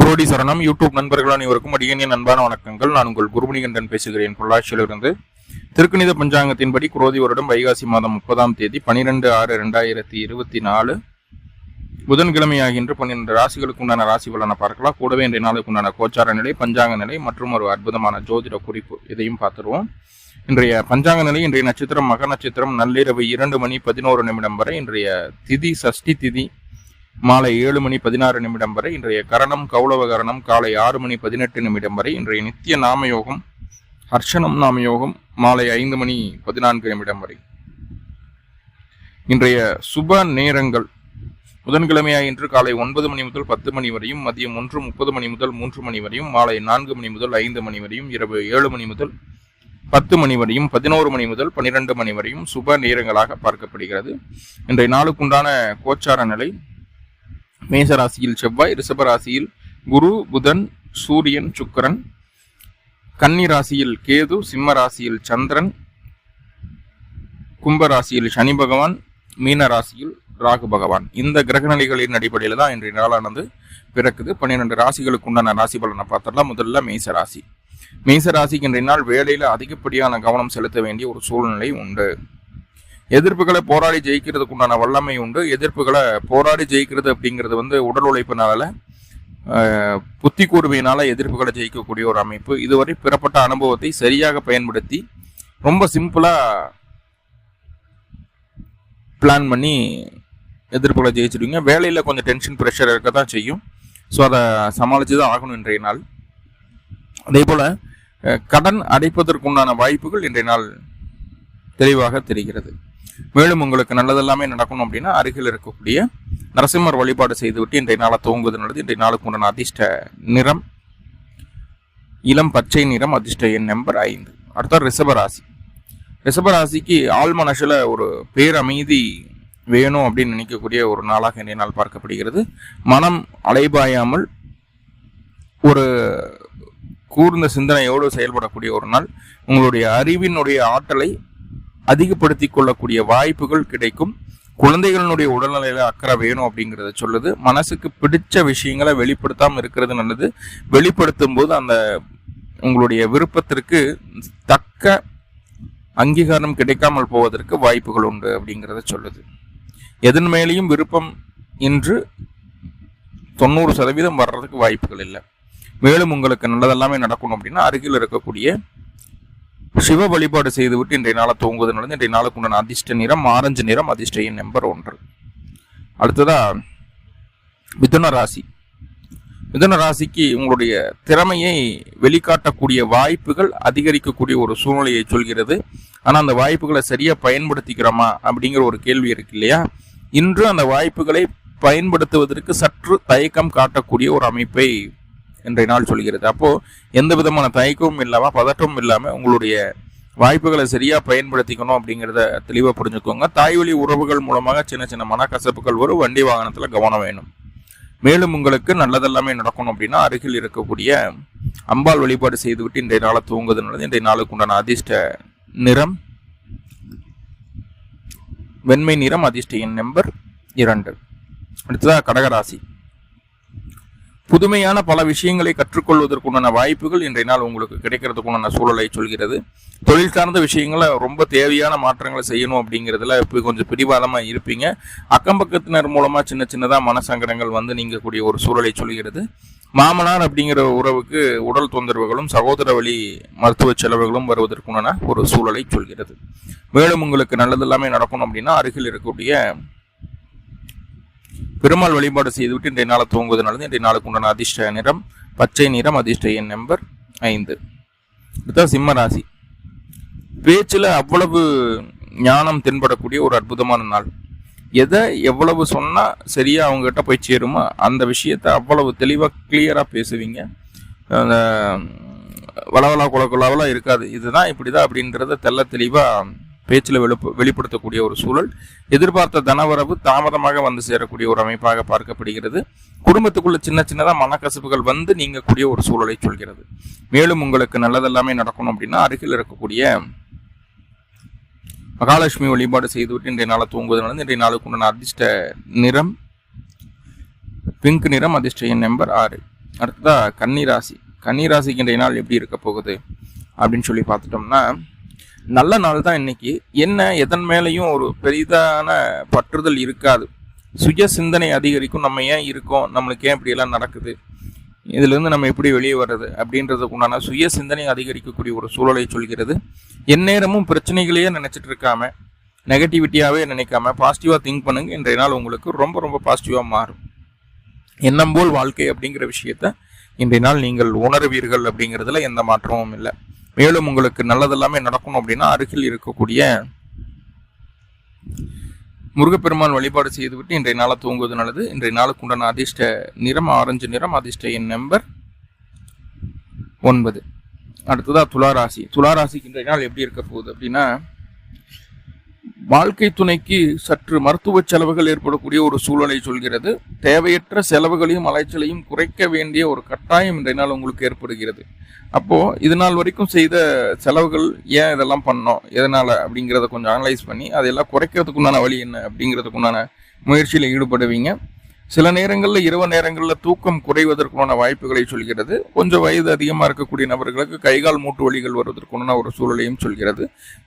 குரோடி சரணம். யூடியூப் நண்பர்கள் அனைவருக்கும் அடியனின் அன்பான வணக்கங்கள். நான் உங்கள் குருமணிகண்டன் பேசுகிறேன். பொள்ளாச்சியிலிருந்து திருக்கணித பஞ்சாங்கத்தின்படி குரோதி வருடம் வைகாசி மாதம் முப்பதாம் தேதி பனிரெண்டு ஆறு ரெண்டாயிரத்தி இருபத்தி நாலு. புதன்கிழமையாகின்ற பன்னிரண்டு ராசிகளுக்கு உண்டான ராசி பலனை பார்க்கலாம். கூடவே இன்றைய நாளுக்கு உண்டான கோச்சார நிலை பஞ்சாங்க நிலை மற்றும் ஒரு அற்புதமான ஜோதிட குறிப்பு இதையும் பார்த்துருவோம். இன்றைய பஞ்சாங்க நிலை இன்றைய நட்சத்திரம் மக நட்சத்திரம் நள்ளிரவு இரண்டு மணி பதினோரு நிமிடம் வரை இன்றைய திதி சஷ்டி திதி மாலை ஏழு மணி பதினாறு நிமிடம் வரை இன்றைய கரணம் கௌளவ கரணம் காலை ஆறு மணி பதினெட்டு நிமிடம் வரை இன்றைய நித்திய நாமயோகம் ஹர்ஷனம் நாமயோகம் மாலை ஐந்து மணி பதினான்கு நிமிடம் வரை. இன்றைய சுப நேரங்கள் புதன்கிழமையா இன்று காலை ஒன்பது மணி முதல் பத்து மணி வரையும் மதியம் ஒன்று முப்பது மணி முதல் மூன்று மணி வரையும் மாலை நான்கு மணி முதல் ஐந்து மணி வரையும் இரவு ஏழு மணி முதல் பத்து மணி வரையும் பதினோரு மணி முதல் பன்னிரெண்டு மணி வரையும் சுப நேரங்களாக பார்க்கப்படுகிறது. இன்றைய நாளுக்குண்டான கோச்சார நிலை மேச ராசியில் செவ்வாய் ரிஷப ராசியில் குரு புதன் சூரியன் சுக்கிரன். கன்னி ராசியில் கேது சிம்ம ராசியில் சந்திரன். கும்ப ராசியில் சனி பகவான் மீன ராசியில் ராகு பகவான். இந்த கிரகநிலைகளின் அடிப்படையில் தான் இன்றைய நாளானது பிறக்குது. பன்னிரெண்டு ராசிகளுக்கு உண்டான ராசி பலனை பார்த்தரலாம் முதல்ல மேச ராசி மேச ராசிக்கு இன்றைய நாள் வேலையில் அதிகப்படியான கவனம் செலுத்த வேண்டிய ஒரு சூழ்நிலை உண்டு. எதிர்ப்புகளை போராடி ஜெயிக்கிறதுக்கு உண்டான வல்லமை உண்டு. எதிர்ப்புகளை போராடி ஜெயிக்கிறது அப்படிங்கிறது வந்து உடல் உழைப்பினால புத்தி கூர்மையினால எதிர்ப்புகளை ஜெயிக்கக்கூடிய ஒரு அமைப்பு. இதுவரை பெறப்பட்ட அனுபவத்தை சரியாக பயன்படுத்தி ரொம்ப சிம்பிளா பிளான் பண்ணி எதிர்ப்புகளை ஜெயிச்சிடுவீங்க. வேலையில் கொஞ்சம் டென்ஷன் ப்ரெஷர் இருக்க தான் செய்யும். ஸோ அதை சமாளித்து தான் ஆகணும் இன்றைய நாள். அதே போல் கடன் அடைப்பதற்குண்டான வாய்ப்புகள் இன்றைய நாள் தெளிவாக தெரிகிறது. மேலும் உங்களுக்கு நல்லதெல்லாமே நடக்கணும் அப்படின்னா அருகில் இருக்கக்கூடிய நரசிம்மர் வழிபாடு செய்துவிட்டு இன்றைய நாளை துவங்குவது நல்லது இன்றைய நாளுக்கு உண்டான அதிர்ஷ்ட நிறம் இளம் பச்சை நிறம் அதிர்ஷ்ட எண் நம்பர் ஐந்து. அடுத்த ரிஷபராசி. ரிஷபராசிக்கு ஆள் மனசில் ஒரு பேரமைதி வேணும் அப்படின்னு நினைக்கக்கூடிய ஒரு நாளாக இன்றைய நாள் பார்க்கப்படுகிறது. மனம் அலைபாயாமல் ஒரு கூர்ந்த சிந்தனையோடு செயல்படக்கூடிய ஒரு நாள். உங்களுடைய அறிவினுடைய ஆற்றலை அதிகப்படுத்தி கொள்ளக்கூடிய வாய்ப்புகள் கிடைக்கும். குழந்தைகளினுடைய உடல்நிலையில அக்கறை வேணும் அப்படிங்கிறத சொல்லுது. மனசுக்கு பிடிச்ச விஷயங்களை வெளிப்படுத்தாமல் இருக்கிறது நல்லது. வெளிப்படுத்தும் போது அந்த உங்களுடைய விருப்பத்திற்கு தக்க அங்கீகாரம் கிடைக்காமல் போவதற்கு வாய்ப்புகள் உண்டு அப்படிங்கிறத சொல்லுது. எதன் மேலேயும் விருப்பம் இன்று தொண்ணூறு சதவீதம் வர்றதுக்கு வாய்ப்புகள் இல்லை. மேலும் உங்களுக்கு நல்லதெல்லாமே நடக்கணும் அப்படின்னா அருகில் இருக்கக்கூடிய சிவ வழிபாடு செய்துவிட்டு இன்றைய நாளை தூங்குவது நடந்து இன்றைய நாளுக்கு உண்டான அதிர்ஷ்ட நிறம் ஆரஞ்சு நிறம் அதிர்ஷ்ட எண் நம்பர் ஒன்று. அடுத்ததா மிதுன ராசி. மிதுன ராசிக்கு உங்களுடைய திறமையை வெளிக்காட்டக்கூடிய வாய்ப்புகள் அதிகரிக்கக்கூடிய ஒரு சூழ்நிலையை சொல்கிறது. ஆனால் அந்த வாய்ப்புகளை சரியாக பயன்படுத்திக்கிறோமா அப்படிங்கிற ஒரு கேள்வி இருக்கு இல்லையா? இன்று அந்த வாய்ப்புகளை பயன்படுத்துவதற்கு சற்று தயக்கம் காட்டக்கூடிய ஒரு அமைப்பை இன்றைய நாள் சொல்கிறது. அப்போது எந்த விதமான தயக்கமும் இல்லாமல் பதட்டமும் இல்லாமல் உங்களுடைய வாய்ப்புகளை சரியாக பயன்படுத்திக்கணும் அப்படிங்கிறத தெளிவாக புரிஞ்சுக்கோங்க. தாய்வழி உறவுகள் மூலமாக சின்ன சின்ன மனக்கசப்புகள் வரும். வண்டி வாகனத்தில் கவனம் வேணும். மேலும் உங்களுக்கு நல்லதெல்லாமே நடக்கணும் அப்படின்னா அருகில் இருக்கக்கூடிய அம்பாள் வழிபாடு செய்துவிட்டு இன்றைய நாளை தூங்குவது நல்லது. இன்றைய நாளுக்கு உண்டான அதிர்ஷ்ட நிறம் வெண்மை நிறம் அதிர்ஷ்ட எண் நம்பர் இரண்டு. அடுத்ததாக கடகராசி. புதுமையான பல விஷயங்களை கற்றுக்கொள்வதற்குண்டான வாய்ப்புகள் இன்றைய நாள் உங்களுக்கு கிடைக்கிறதுக்குண்டான சூழலை சொல்கிறது. தொழில் சார்ந்த விஷயங்களை ரொம்ப தேவையான மாற்றங்களை செய்யணும் அப்படிங்கிறதுல இப்போ கொஞ்சம் பிடிவாதமாக இருப்பீங்க. அக்கம் பக்கத்தினர் மூலமாக சின்ன சின்னதாக மனசங்கடங்கள் வந்து நீங்கக்கூடிய ஒரு சூழலை சொல்கிறது. மாமனார் அப்படிங்கிற உறவுக்கு உடல் தொந்தரவுகளும் சகோதர வழி மருத்துவ செலவுகளும் வருவதற்குண்டான ஒரு சூழலை சொல்கிறது. மேலும் உங்களுக்கு நல்லது எல்லாமே நடக்கணும் அப்படின்னா அருகில் இருக்கக்கூடிய பெருமாள் வழிபாடு செய்துவிட்டு இன்றைய நாளை தூங்குவது இன்றைய நாளுக்கு உண்டான அதிர்ஷ்ட நிறம் பச்சை நிறம் அதிர்ஷ்ட எண் நம்பர் ஐந்து. அடுத்தது சிம்ம ராசி. பேச்சில் அவ்வளவு ஞானம் தென்படக்கூடிய ஒரு அற்புதமான நாள். எதை எவ்வளவு சொன்னால் சரியாக அவங்ககிட்ட போய் சேருமோ அந்த விஷயத்த அவ்வளவு தெளிவாக கிளியராக பேசுவீங்க. அந்த வளவலா குலகுலாவெல்லாம் இருக்காது. இதுதான் இப்படிதான் அப்படின்றத தெள்ள தெளிவாக பேச்சில் வெளிப்ப வெளிப்படுத்தக்கூடிய ஒரு சூழல் எதிர்பார்த்த தனவரவு தாமதமாக வந்து சேரக்கூடிய ஒரு அமைப்பாக பார்க்கப்படுகிறது. குடும்பத்துக்குள்ள சின்ன சின்னதாக மனக்கசப்புகள் வந்து நீங்கக்கூடிய ஒரு சூழலை சொல்கிறது. மேலும் உங்களுக்கு நல்லதெல்லாமே நடக்கணும் அப்படின்னா அருகில் இருக்கக்கூடிய மகாலட்சுமி வழிபாடு செய்துவிட்டு இன்றைய நாளை தூங்குவதனால இன்றைய நாளுக்கு உண்டான அதிர்ஷ்ட நிறம் பிங்க் நிறம் அதிர்ஷ்ட எண் நம்பர் ஆறு. அடுத்ததாக கன்னிராசி. கன்னிராசிக்கு இன்றைய நாள் எப்படி இருக்க போகுது அப்படின்னு சொல்லி பார்த்துட்டோம்னா நல்ல நாள் தான் இன்னைக்கு. என்ன எதன் மேலேயும் ஒரு பெரிதான பற்றுதல் இருக்காது. சுய சிந்தனை அதிகரிக்கும். நம்ம ஏன் இருக்கோம்? நம்மளுக்கு ஏன் இப்படியெல்லாம் நடக்குது? இதுலேருந்து நம்ம எப்படி வெளியே வர்றது? அப்படின்றதுக்கு உண்டான சுய சிந்தனை அதிகரிக்கக்கூடிய ஒரு சூழலை சொல்கிறது. எந்நேரமும் பிரச்சனைகளையே நினச்சிட்டு இருக்காம நெகட்டிவிட்டியாகவே நினைக்காம பாசிட்டிவாக திங்க் பண்ணுங்க. இன்றைய நாள் உங்களுக்கு ரொம்ப ரொம்ப பாசிட்டிவாக மாறும். எண்ணம் போல் வாழ்க்கை அப்படிங்கிற விஷயத்த இன்றைய நாள் நீங்கள் உணர்வீர்கள் அப்படிங்கிறதுல எந்த மாற்றமும் இல்லை. மேலும் உங்களுக்கு நல்லதெல்லாமே நடக்கணும் அப்படின்னா அருகில் இருக்கக்கூடிய முருகப்பெருமான் வழிபாடு செய்துவிட்டு இன்றைய நாளை தூங்குவது நல்லது. இன்றைய நாளுக்கு உண்டான அதிர்ஷ்ட நிறம் ஆரஞ்சு நிறம் அதிர்ஷ்ட எண் நம்பர் ஒன்பது. அடுத்ததா துளாராசி. துளாராசிக்கு இன்றைய நாள் எப்படி இருக்க போகுது அப்படின்னா வாழ்க்கை துணைக்கு சற்று மருத்துவ செலவுகள் ஏற்படக்கூடிய ஒரு சூழலை சொல்கிறது. தேவையற்ற செலவுகளையும் அலைச்சலையும் குறைக்க வேண்டிய ஒரு கட்டாயம் இன்றைய நாள் உங்களுக்கு ஏற்படுகிறது. அப்போது இது நாள் வரைக்கும் செய்த செலவுகள் ஏன் இதெல்லாம் பண்ணோம்? எதனால் அப்படிங்கிறத கொஞ்சம் அனலைஸ் பண்ணி அதெல்லாம் குறைக்கிறதுக்குண்டான வழி என்ன அப்படிங்கிறதுக்குண்டான முயற்சியில் ஈடுபடுவீங்க. சில நேரங்களில் இரவு நேரங்களில் தூக்கம் குறைவதற்குமான வாய்ப்புகளை சொல்கிறது. கொஞ்சம் வயது அதிகமாக இருக்கக்கூடிய நபர்களுக்கு கைகால் மூட்டு வலிகள் வருவதற்குண்டான ஒரு சூழலையும் சொல்கிறது.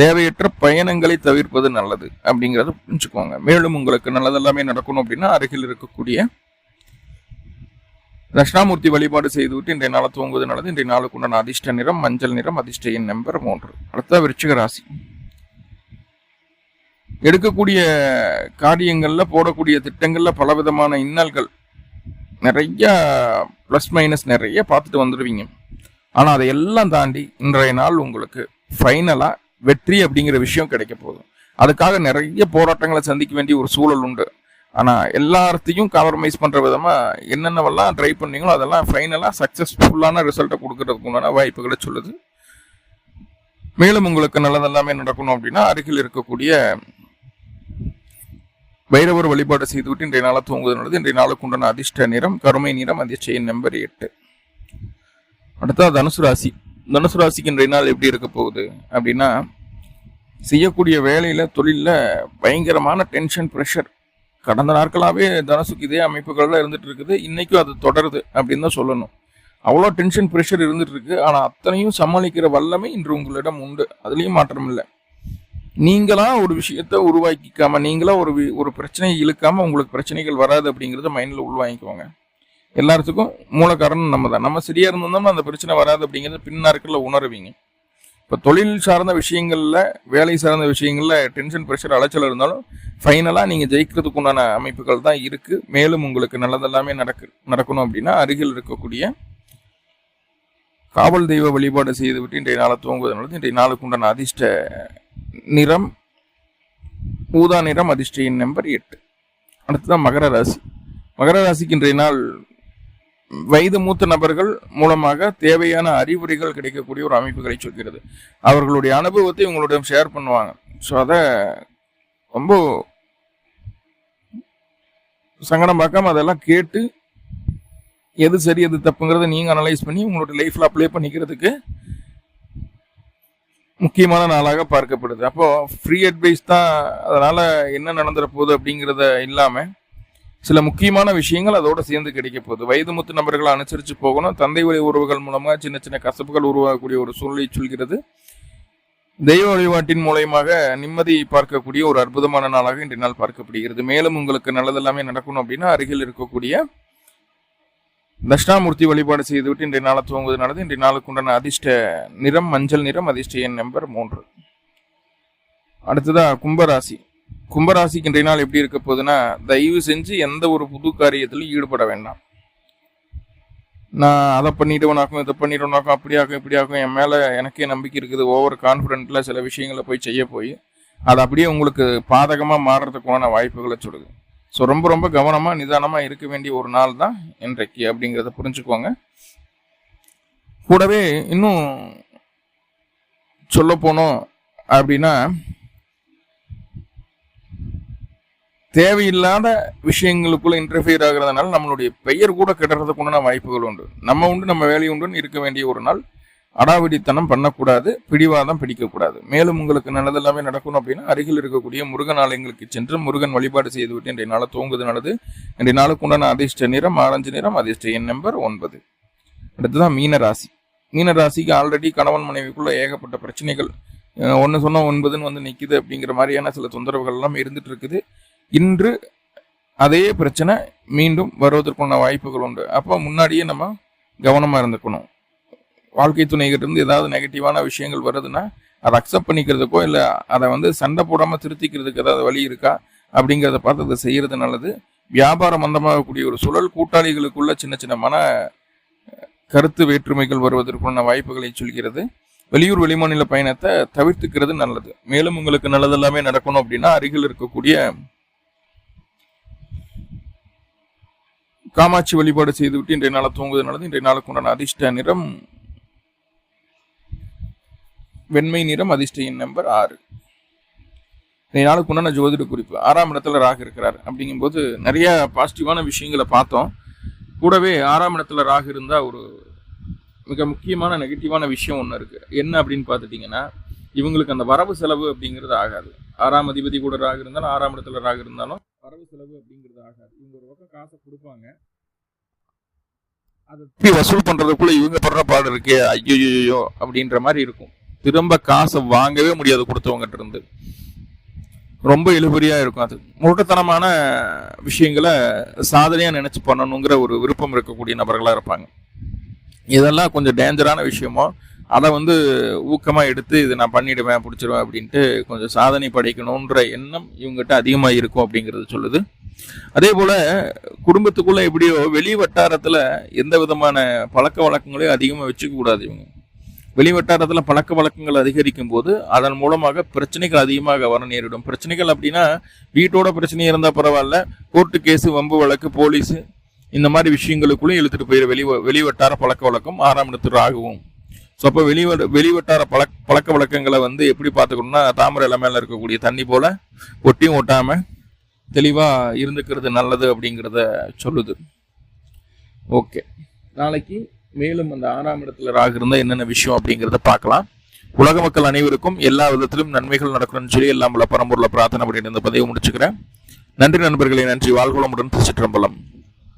தேவையற்ற பயணங்களை தவிர்ப்பது நல்லது அப்படிங்கிறத புரிஞ்சுக்கோங்க மேலும் உங்களுக்கு நல்லதெல்லாமே நடக்கணும் அப்படின்னா அருகில் இருக்கக்கூடிய தட்சிணாமூர்த்தி வழிபாடு செய்துவிட்டு இன்றைய நாளை தூங்குவது நல்லது. இன்றைய நாளுக்குண்டான அதிர்ஷ்ட நிறம் மஞ்சள் நிறம் அதிர்ஷ்ட எண் நம்பர் மூன்று. அடுத்த விருச்சிக ராசி. எடுக்கக்கூடிய காரியங்களில் போடக்கூடிய திட்டங்களில் பலவிதமான இன்னல்கள் நிறையா ப்ளஸ் மைனஸ் நிறைய பார்த்துட்டு வந்துடுவீங்க. ஆனால் அதையெல்லாம் தாண்டி இன்றைய நாள் உங்களுக்கு ஃபைனலாக வெற்றி அப்படிங்கிற விஷயம் கிடைக்க போதும் அதுக்காக நிறைய போராட்டங்களை சந்திக்க வேண்டிய ஒரு சூழல் உண்டு. ஆனால் எல்லாத்தையும் காம்ப்ரமைஸ் பண்ணுற விதமாக என்னென்னவெல்லாம் ட்ரை பண்ணீங்களோ அதெல்லாம் ஃபைனலாக சக்ஸஸ்ஃபுல்லான ரிசல்ட்டை கொடுக்கறதுக்கு உண்டான வாய்ப்புகளை சொல்லுது. மேலும் உங்களுக்கு நல்லதெல்லாமே நடக்கணும் அப்படின்னா அருகில் இருக்கக்கூடிய பைரவர் வழிபாடு செய்துவிட்டு இன்றைய நாளை தூங்குவது நல்லது இன்றைய நாளுக்கு உண்டான அதிர்ஷ்ட நிறம் கருமை நிறம் அதிர்ஷ்ட நம்பர் எட்டு. அடுத்தா தனுசு ராசி. தனுசு ராசிக்கு இன்றைய நாள் எப்படி இருக்க போகுது அப்படின்னா செய்யக்கூடிய வேலையில் தொழிலில் பயங்கரமான டென்ஷன் ப்ரெஷர் கடந்த நாட்களாகவே தனுசுக்கு இதே அமைப்புகள்லாம் இருந்துட்டு இருக்குது. இன்றைக்கும் அது தொடருது அப்படின்னு தான் சொல்லணும். அவ்வளோ டென்ஷன் ப்ரெஷர் இருந்துட்டு இருக்கு. ஆனால் அத்தனையும் சமாளிக்கிற வல்லமை இன்று உங்களிடம் உண்டு. அதுலேயும் மாற்றம் இல்லை. நீங்களா ஒரு விஷயத்த உருவாக்கிக்காம நீங்களா ஒரு ஒரு பிரச்சனையை இழுக்காம உங்களுக்கு பிரச்சனைகள் வராது அப்படிங்கிறத மைண்டில் உள்வாங்கிக்குவாங்க எல்லாத்துக்கும் மூல காரணம் நம்ம தான் நம்ம சரியா இருந்தோம்னா அந்த பிரச்சனை வராது அப்படிங்கிறத பின்னாட்களில் உணருவீங்க. இப்போ தொழில் சார்ந்த விஷயங்களில் வேலை சார்ந்த விஷயங்களில் டென்ஷன் ப்ரெஷர் அலைச்சல் இருந்தாலும் ஃபைனலாக நீங்கள் ஜெயிக்கிறதுக்கு உண்டான அமைப்புகள் தான் இருக்குது மேலும் உங்களுக்கு நல்லதெல்லாமே நடக்கு நடக்கணும் அப்படின்னா அருகில் இருக்கக்கூடிய காவல் தெய்வ வழிபாடு செய்துவிட்டு இன்றைய நாளை தூங்குவதனால இன்றைய நாளுக்கு உண்டான அதிர்ஷ்ட நிறம் ஊதா நிறம் அதிர்ஷ்டியின் நம்பர் எட்டு. அடுத்ததான் மகர ராசி. மகர ராசிக்கு இன்றைய நாள் வயது மூத்த நபர்கள் மூலமாக தேவையான அறிவுரைகள் கிடைக்கக்கூடிய ஒரு அமைப்புகளை சொல்கிறது. அவர்களுடைய அனுபவத்தை உங்களிடம் ஷேர் பண்ணுவாங்க. ஸோ அதை ரொம்ப சங்கடம் பார்க்காம அதெல்லாம் கேட்டு எது சரி எது தப்புங்கிறத நீங்கள் அனலைஸ் பண்ணி உங்களோட லைஃப்பில் அப்ளை பண்ணிக்கிறதுக்கு முக்கியமான நாளாக பார்க்கப்படுது. அப்போ ஃப்ரீ அட்வைஸ் தான் அதனால என்ன நடந்துற போகுது அப்படிங்கிறத இல்லாம சில முக்கியமான விஷயங்கள் அதோட சேர்ந்து கிடைக்க போகுது. வயது மூத்த நபர்களை அனுசரித்து போகணும். தந்தை வழி உறவுகள் மூலமாக சின்ன சின்ன கசப்புகள் உருவாகக்கூடிய ஒரு சூழ்நிலை சொல்கிறது. தெய்வ வழிபாட்டின் மூலயமாக நிம்மதி பார்க்கக்கூடிய ஒரு அற்புதமான நாளாக இன்றைய நாள் பார்க்கப்படுகிறது. மேலும் உங்களுக்கு நல்லதெல்லாமே நடக்கணும் அப்படின்னா அருகில் இருக்கக்கூடிய தட்சிணாமூர்த்தி வழிபாடு செய்துவிட்டு இன்றைய நாளை துவங்குவது நடந்து இன்றைய நாளுக்கு உண்டான அதிர்ஷ்ட நிறம் மஞ்சள் நிறம் அதிர்ஷ்ட எண் நம்பர் மூன்று. அடுத்ததா கும்பராசி. கும்பராசிக்கு இன்றைய நாள் எப்படி இருக்க போகுதுன்னா தயவு செஞ்சு எந்த ஒரு புது காரியத்திலும் ஈடுபட வேண்டாம். நான் அதை பண்ணிடுவனாக்கும் இதை பண்ணிடுவனாக்கும் அப்படியாகும் இப்படியாகும் என் மேலே எனக்கே நம்பிக்கை இருக்குது. ஓவர் கான்ஃபிடென்ட்டில் சில விஷயங்களை போய் செய்ய போய் அது அப்படியே உங்களுக்கு பாதகமாக மாறுறதுக்குமான வாய்ப்புகளை சொல்லுது. ஸோ ரொம்ப ரொம்ப கவனமாக நிதானமாக இருக்க வேண்டிய ஒரு நாள் தான் இன்றைக்கு அப்படிங்கிறத புரிஞ்சுக்கோங்க. கூடவே இன்னும் சொல்ல போனோம் அப்படின்னா தேவையில்லாத விஷயங்களுக்குள்ள இன்டர்ஃபியர் ஆகிறதுனால நம்மளுடைய பெயர் கூட கெடுறதுக்கு உண்டான வாய்ப்புகள் உண்டு. நம்ம உண்டு நம்ம வேலை உண்டுன்னு இருக்க வேண்டிய ஒரு நாள். அடாவடித்தனம் பண்ணக்கூடாது பிடிவாதம் பிடிக்கக்கூடாது. மேலும் உங்களுக்கு நல்லதெல்லாமே நடக்கணும் அப்படின்னா அருகில் இருக்கக்கூடிய முருகன் ஆலயங்களுக்கு சென்று முருகன் வழிபாடு செய்துவிட்டு இன்றைய நாளை தூங்குது நல்லது. இன்றைய நாளுக்கு உண்டான அதிர்ஷ்ட நிறம் ஆரஞ்சு நிறம் அதிர்ஷ்ட எண் நம்பர் ஒன்பது. அடுத்ததான் மீன ராசி மீன ராசிக்கு ஆல்ரெடி கணவன் மனைவிக்குள்ள ஏகப்பட்ட பிரச்சனைகள். ஒன்று சொன்னால் ஒன்பதுன்னு வந்து நிற்குது அப்படிங்கிற மாதிரியான சில தொந்தரவுகள் எல்லாம் இருந்துட்டு இருக்குது. இன்று அதே பிரச்சனை மீண்டும் வருவதற்குள்ள வாய்ப்புகள் உண்டு. அப்போ முன்னாடியே நம்ம கவனமாக இருந்துக்கணும். வாழ்க்கை துணைகிட்ட இருந்து ஏதாவது நெகட்டிவான விஷயங்கள் வருதுன்னா அதை அக்செப்ட் பண்ணிக்கிறதுக்கோ இல்லை அதை வந்து சண்டை போடாமல் திருத்திக்கிறதுக்கு ஏதாவது வழி இருக்கா? அப்படிங்கிறத பார்த்து அதை செய்கிறது நல்லது. வியாபாரம் மந்தமாகக்கூடிய ஒரு சுழல் கூட்டாளிகளுக்குள்ள சின்ன சின்ன மன கருத்து வேற்றுமைகள் வருவதற்குள்ள வாய்ப்புகளை சொல்கிறது. வெளியூர் வெளிமாநில பயணத்தை தவிர்த்துக்கிறது நல்லது. மேலும் உங்களுக்கு நல்லதெல்லாமே நடக்கணும் அப்படின்னா அருகில் இருக்கக்கூடிய காமாட்சி வழிபாடு செய்துவிட்டு இன்றைய நாளை தூங்குவது நல்லது. இன்றைய நாளுக்கு உண்டான அதிர்ஷ்ட நிறம் வெண்மை நிறம் அதிர்ஷ்ட எண் நம்பர் ஆறு. இன்றைய நாளுக்கு உண்டான ஜோதிட குறிப்பு. ஆறாம் இடத்துல ராகு இருக்கிறார். அப்படிங்கும்போது நிறைய பாசிட்டிவான விஷயங்களை பார்த்தோம். கூடவே ஆறாம் இடத்துல ராகு இருந்தால் ஒரு மிக முக்கியமான நெகட்டிவான விஷயம் ஒன்று இருக்குது என்ன அப்படின்னு பார்த்துட்டிங்கன்னா இவங்களுக்கு அந்த வரவு செலவு அப்படிங்கிறது ஆகாது. ஆறாம் அதிபதி கூட ராகு இருந்தாலும் ஆறாம் இடத்துல ராகு இருந்தாலும் வரவு செலவு அப்படிங்கிறது ஆகாது. இவங்க ஒரு பக்கம் காசை கொடுப்பாங்க. அதை வசூல் பண்ணுறதுக்குள்ளே இவங்க படுற பாடு இருக்கே ஐயோ அப்படின்ற மாதிரி இருக்கும். திரும்ப காசை வாங்கவே முடியாது கொடுத்தவங்ககிட்ட இருந்து. ரொம்ப இழுபறியாக இருக்கும் அது. முரட்டத்தனமான விஷயங்களை சாதனையாக நினச்சி பண்ணணுங்கிற ஒரு விருப்பம் இருக்கக்கூடிய நபர்களாக இருப்பாங்க. இதெல்லாம் கொஞ்சம் டேஞ்சரான விஷயமோ அதை வந்து ஊக்கமாக எடுத்து இது நான் பண்ணிடுவேன் பிடிச்சிருவேன் அப்படின்ட்டு கொஞ்சம் சாதனை படைக்கணுன்ற எண்ணம் இவங்ககிட்ட அதிகமாக இருக்கும் அப்படிங்கிறது சொல்லுது. அதே போல் குடும்பத்துக்குள்ளே எப்படியோ வெளி வட்டாரத்தில் எந்த விதமான பழக்க வழக்கங்களையும் அதிகமாக வச்சுக்க கூடாது இவங்க. வெளிவட்டாரத்தில் பழக்க வழக்கங்கள் அதிகரிக்கும் போது அதன் மூலமாக பிரச்சனைகள் அதிகமாக வர நேரிடும். பிரச்சனைகள் அப்படின்னா வீட்டோட பிரச்சனை இருந்தால் பரவாயில்ல. கோர்ட்டு கேஸு வம்பு வழக்கு போலீஸு இந்த மாதிரி விஷயங்களுக்குள்ளே இழுத்துட்டு போயிரு. வெளி வெளிவட்டார பழக்க வழக்கம் ஆறாம் இடத்துல ஆகும். ஸோ அப்போ வெளி வெளிவட்டார பழக்க பழக்க வழக்கங்களை வந்து எப்படி பார்த்துக்கணும்னா தாமரை இலை மேலே இருக்கக்கூடிய தண்ணி போல ஒட்டியும் ஒட்டாமல் தெளிவாக இருந்துக்கிறது நல்லது அப்படிங்கிறத சொல்லுது. ஓகே. நாளைக்கு மேலும் அந்த ஆறாம் இடத்துல ராகு இருந்தால் என்னென்ன விஷயம் அப்படிங்கிறத பார்க்கலாம். உலக மக்கள் அனைவருக்கும் எல்லா விதத்திலும் நன்மைகள் நடக்கணும்னு சொல்லி எல்லாம் உள்ள பரம்பூரில் பிரார்த்தனை பண்ணிட்டு இந்த பதிவு முடிச்சுக்கிறேன். நன்றி நண்பர்களே நன்றி. வாழ்வளமுடன் திருச்சிற்றம்பலம்.